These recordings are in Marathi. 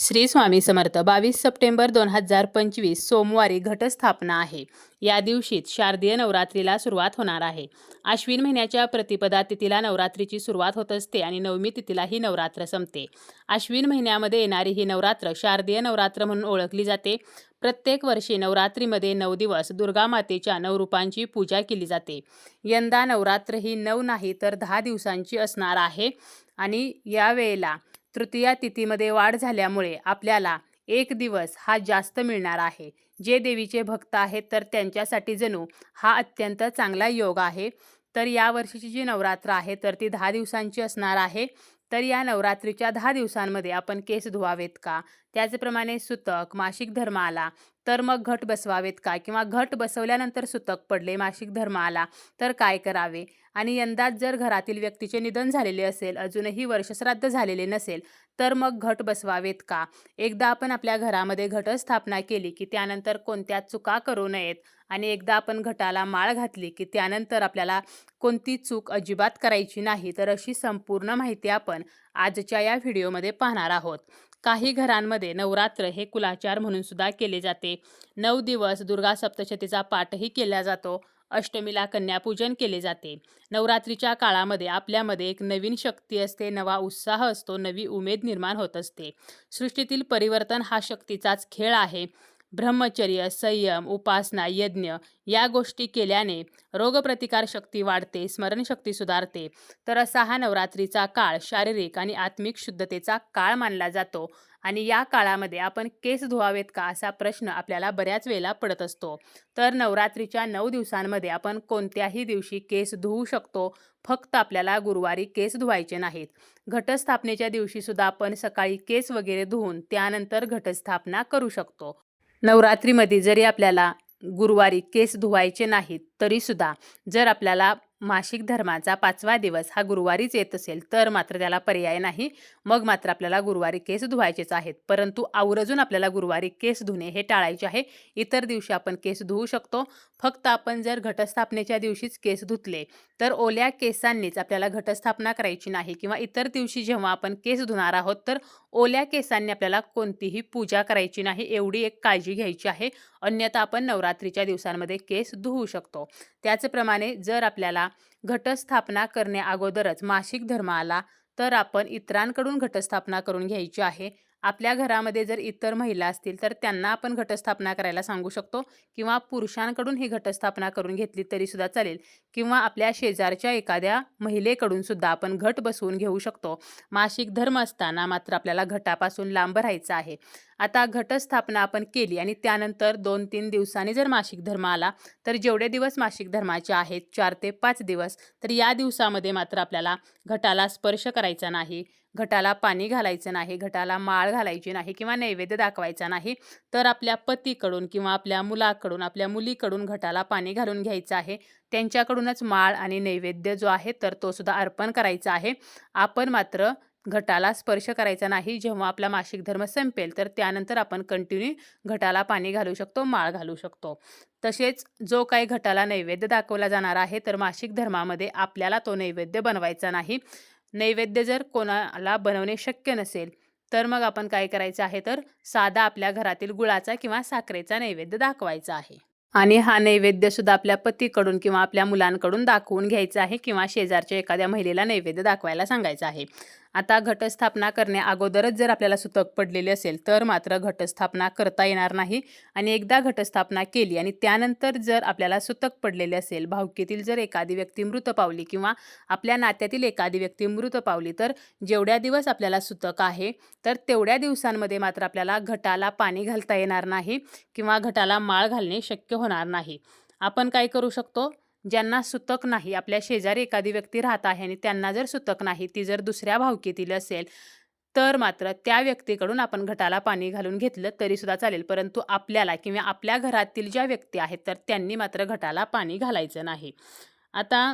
श्री स्वामी समर्थ बावीस सप्टेंबर दोन हजार पंचवीस सोमवारी घटस्थापना आहे. या दिवशीच शारदीय नवरात्रीला सुरुवात होणार आहे. आश्विन महिन्याच्या प्रतिपदा तिथीला नवरात्रीची सुरुवात होत असते आणि नवमी तिथीला ही नवरात्र संपते. आश्विन महिन्यामध्ये येणारी ही नवरात्र शारदीय नवरात्र म्हणून ओळखली जाते. प्रत्येक वर्षी नवरात्रीमध्ये नऊ दिवस दुर्गा मातेच्या नऊ रूपांची पूजा केली जाते. यंदा नवरात्र ही नऊ नाही तर दहा दिवसांची असणार आहे. आणि यावेळेला तृतीया तिथीमध्ये वाढ झाल्यामुळे आपल्याला एक दिवस हा जास्त मिळणार आहे. जे देवीचे भक्त आहेत तर त्यांच्यासाठी जणू हा अत्यंत चांगला योग आहे. तर या वर्षीची जी नवरात्र आहे तर ती दहा दिवसांची असणार आहे. तर या नवरात्रीच्या दहा दिवसांमध्ये आपण केस धुवावेत का? त्याचप्रमाणे सुतक मासिक धर्म आला तर मग घट बसवावेत का? किंवा घट बसवल्यानंतर सुतक पडले मासिक धर्म आला तर काय करावे? आणि यंदाच जर घरातील व्यक्तीचे निधन झालेले असेल अजूनही वर्षश्राद्ध झालेले नसेल तर मग घट बसवावेत का? एकदा आपण आपल्या घरामध्ये घटस्थापना केली की त्यानंतर कोणत्या चुका करू नयेत आणि एकदा आपण घटाला माळ घातली की त्यानंतर आपल्याला कोणती चूक अजिबात करायची नाही तर अशी संपूर्ण माहिती आपण आजच्या या व्हिडिओमध्ये पाहणार आहोत. काही घरांमध्ये नवरात्र हे कुलाचार म्हणून सुद्धा केले जाते. नऊ दिवस दुर्गा सप्तशतीचा पाठही केला जातो. अष्टमीला कन्यापूजन केले जाते. नवरात्रीच्या काळामध्ये आपल्यामध्ये एक नवीन शक्ती असते नवा उत्साह असतो नवी उमेद निर्माण होत असते. सृष्टीतील परिवर्तन हा शक्तीचाच खेळ आहे. ब्रह्मचर्य संयम उपासना यज्ञ या गोष्टी केल्याने रोगप्रतिकार शक्ती वाढते स्मरणशक्ती सुधारते. तर असा हा नवरात्रीचा काळ शारीरिक आणि आत्मिक शुद्धतेचा काळ मानला जातो आणि या काळामध्ये आपण केस धुवावेत का असा प्रश्न आपल्याला बऱ्याच वेळेला पडत असतो. तर नवरात्रीच्या नऊ दिवसांमध्ये आपण कोणत्याही दिवशी केस धुवू शकतो फक्त आपल्याला गुरुवारी केस धुवायचे नाहीत. घटस्थापनेच्या दिवशीसुद्धा आपण सकाळी केस वगैरे धुवून त्यानंतर घटस्थापना करू शकतो. नवरात्रीमध्ये जरी आपल्याला गुरुवारी केस धुवायचे नाहीत तरीसुद्धा जर आपल्याला मासिक धर्माचा पाचवा दिवस हा गुरुवारीच येत असेल तर मात्र त्याला पर्याय नाही. मग मात्र आपल्याला गुरुवारी केस धुवायचेच आहेत. परंतु आवर्जून आपल्याला गुरुवारी केस धुणे हे टाळायचे आहे. इतर दिवशी आपण केस धुवू शकतो. फक्त आपण जर घटस्थापनेच्या दिवशीच केस धुतले तर ओल्या केसांनीच आपल्याला घटस्थापना करायची नाही किंवा इतर दिवशी जेव्हा आपण केस धुणार आहोत तर ओल्या केसांनी आपल्याला कोणतीही पूजा करायची नाही एवढी एक काळजी घ्यायची आहे. अन्यथा आपण नवरात्रीच्या दिवसांमध्ये केस धुवू शकतो. त्याचप्रमाणे जर आपल्याला घटस्थापना करण्या अगोदरच मासिक धर्म आला तर आपण इतरांकडून घटस्थापना करून घ्यायची आहे. आपल्या घरामध्ये जर इतर महिला असतील तर त्यांना आपण घटस्थापना करायला सांगू शकतो किंवा पुरुषांकडून ही घटस्थापना करून घेतली तरी सुद्धा चालेल. किंवा आपल्या शेजारच्या एखाद्या महिलेकडून सुद्धा आपण घट बसवून घेऊ शकतो. मासिक धर्म असताना मात्र आपल्याला घटापासून लांब राहायचं आहे. आता घटस्थापना आपण केली आणि त्यानंतर दोन तीन दिवसांनी जर मासिक धर्म आला तर जेवढे दिवस मासिक धर्माचे आहेत चार ते पाच दिवस तर या दिवसामध्ये मात्र आपल्याला घटाला स्पर्श करायचा नाही. घटाला पाणी घालायचं नाही घटाला माळ घालायची नाही किंवा नैवेद्य दाखवायचा नाही तर आपल्या पतीकडून किंवा आपल्या मुलाकडून आपल्या मुलीकडून घटाला पाणी घालून घ्यायचं आहे. त्यांच्याकडूनच माळ आणि नैवेद्य जो आहे तर तो सुद्धा अर्पण करायचा आहे. आपण मात्र घटाला स्पर्श करायचा नाही जेव्हा आपला मासिक धर्म संपेल तर त्यानंतर आपण कंटिन्यू घटाला पाणी घालू शकतो माळ घालू शकतो. तसेच जो काही घटाला नैवेद्य दाखवला जाणार आहे तर मासिक धर्मामध्ये आपल्याला तो नैवेद्य बनवायचा नाही. नैवेद्य जर कोणाला बनवणे शक्य नसेल तर मग आपण काय करायचं आहे तर साधा आपल्या घरातील गुळाचा किंवा साखरेचा नैवेद्य दाखवायचा आहे. आणि हा नैवेद्य सुद्धा आपल्या पतीकडून किंवा आपल्या मुलांकडून दाखवून घ्यायचा आहे किंवा शेजारच्या एखाद्या महिलेला नैवेद्य दाखवायला सांगायचं आहे. आता घटस्थापना करण्या अगोदरच जर आपल्याला सुतक पडलेली असेल तर मात्र घटस्थापना करता येणार नाही. आणि एकदा घटस्थापना केली आणि त्यानंतर जर आपल्याला सुतक पडलेले असेल भावकीतील जर एखादी व्यक्ती मृत पावली किंवा आपल्या नात्यातील एखादी व्यक्ती मृत पावली तर जेवढ्या दिवस आपल्याला सुतक आहे तर तेवढ्या दिवसांमध्ये मात्र आपल्याला घटाला पाणी घालता येणार नाही किंवा घटाला माळ घालणे शक्य होणार नाही. आपण काय करू शकतो? ज्यांना सुतक नाही आपल्या शेजारी एखादी व्यक्ती राहत आहे आणि त्यांना जर सुतक नाही ती जर दुसऱ्या भावकीतील असेल तर मात्र त्या व्यक्तीकडून आपण घटाला पाणी घालून घेतलं तरीसुद्धा चालेल. परंतु आपल्याला किंवा आपल्या घरातील ज्या व्यक्ती आहेत तर त्यांनी मात्र घटाला पाणी घालायचं नाही. आता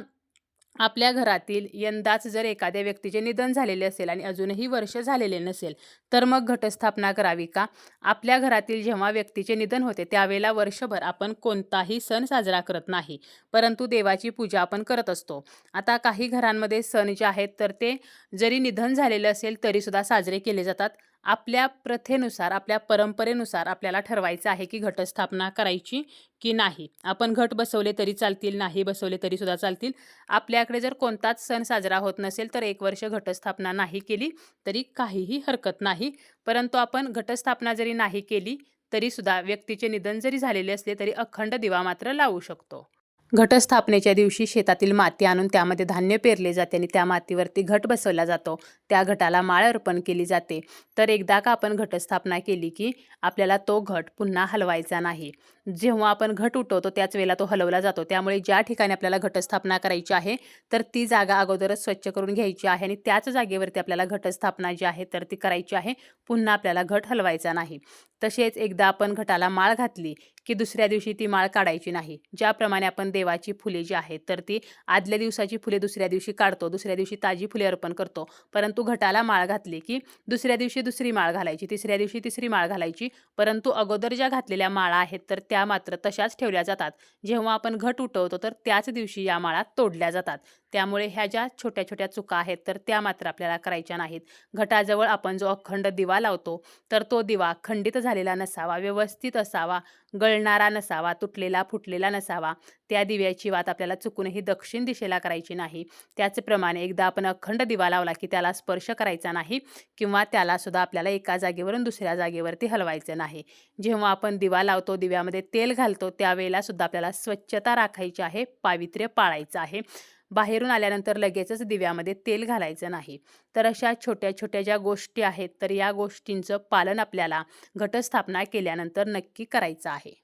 आपल्या घरातील यंदाच जर एखाद्या व्यक्तीचे निधन झालेले असेल आणि अजूनही वर्ष झालेले नसेल तर मग घटस्थापना करावी का? आपल्या घरातील जेव्हा व्यक्तीचे निधन होते त्यावेळेला वर्षभर आपण कोणताही सण साजरा करत नाही परंतु देवाची पूजा आपण करत असतो. आता काही घरांमध्ये सण जे आहेत तर ते जरी निधन झालेलं असेल तरीसुद्धा साजरे केले जातात. आपल्या प्रथेनुसार आपल्या परंपरेनुसार आपल्याला ठरवायचं आहे की घटस्थापना करायची की नाही. आपण घट बसवले तरी चालतील नाही बसवले तरी सुद्धा चालतील. आपल्याकडे जर कोणताच सण साजरा होत नसेल तर एक वर्ष घटस्थापना नाही केली तरी काहीही हरकत नाही. परंतु आपण घटस्थापना जरी नाही केली तरीसुद्धा व्यक्तीचे निधन जरी झालेले असले तरी अखंड दिवा मात्र लावू शकतो. घटस्थापनेच्या दिवशी शेतातील माती आणून त्यामध्ये धान्य पेरले जाते आणि त्या मातीवरती घट बसवला जातो. त्या घटाला माळ अर्पण केली जाते. तर एकदा का आपण घटस्थापना केली की आपल्याला तो घट पुन्हा हलवायचा नाही. जेव्हा आपण घट उठवतो त्याच वेळेला तो हलवला जातो. त्यामुळे ज्या ठिकाणी आपल्याला घटस्थापना करायची आहे तर ती जागा अगोदरच स्वच्छ करून घ्यायची आहे आणि त्याच जागेवरती आपल्याला घटस्थापना जी आहे तर ती करायची आहे. पुन्हा आपल्याला घट हलवायचा नाही. तसेच एकदा आपण घटाला माळ घातली की दुसऱ्या दिवशी ती माळ काढायची नाही. ज्याप्रमाणे आपण देवाची फुले जी आहेत तर ती आदल्या दिवसाची फुले दुसऱ्या दिवशी काढतो दुसऱ्या दिवशी ताजी फुले अर्पण करतो. परंतु घटाला माळ घातली की दुसऱ्या दिवशी दुसरी माळ घालायची तिसऱ्या दिवशी तिसरी माळ घालायची. परंतु अगोदर ज्या घातलेल्या माळा आहेत तर त्या मात्र तशाच ठेवल्या जातात. जेव्हा आपण घट उठवतो तर त्याच दिवशी या माळा तोडल्या जातात. त्यामुळे ह्या ज्या छोट्या छोट्या चुका आहेत तर त्या मात्र आपल्याला करायच्या नाहीत. घटाजवळ आपण जो अखंड दिवा लावतो तर तो दिवा खंडित झालेला नसावा व्यवस्थित असावा गळणारा नसावा तुटलेला फुटलेला नसावा त्या दिव्याची वात आपल्याला चुकूनही दक्षिण दिशेला करायची नाही. त्याचप्रमाणे एकदा आपण अखंड दिवा लावला की त्याला स्पर्श करायचा नाही किंवा त्यालासुद्धा आपल्याला एका जागेवरून दुसऱ्या जागेवरती हलवायचं नाही. जेव्हा आपण दिवा लावतो दिव्यामध्ये तेल घालतो त्यावेळेला सुद्धा आपल्याला स्वच्छता राखायची आहे पावित्र्य पाळायचं आहे. बाहेरून आल्यानंतर लगेचच दिव्यामध्ये तेल घालायचं नाही. तर अशा छोट्या छोट्या ज्या गोष्टी आहेत तर या गोष्टींचं पालन आपल्याला घटस्थापना केल्यानंतर नक्की करायचं आहे.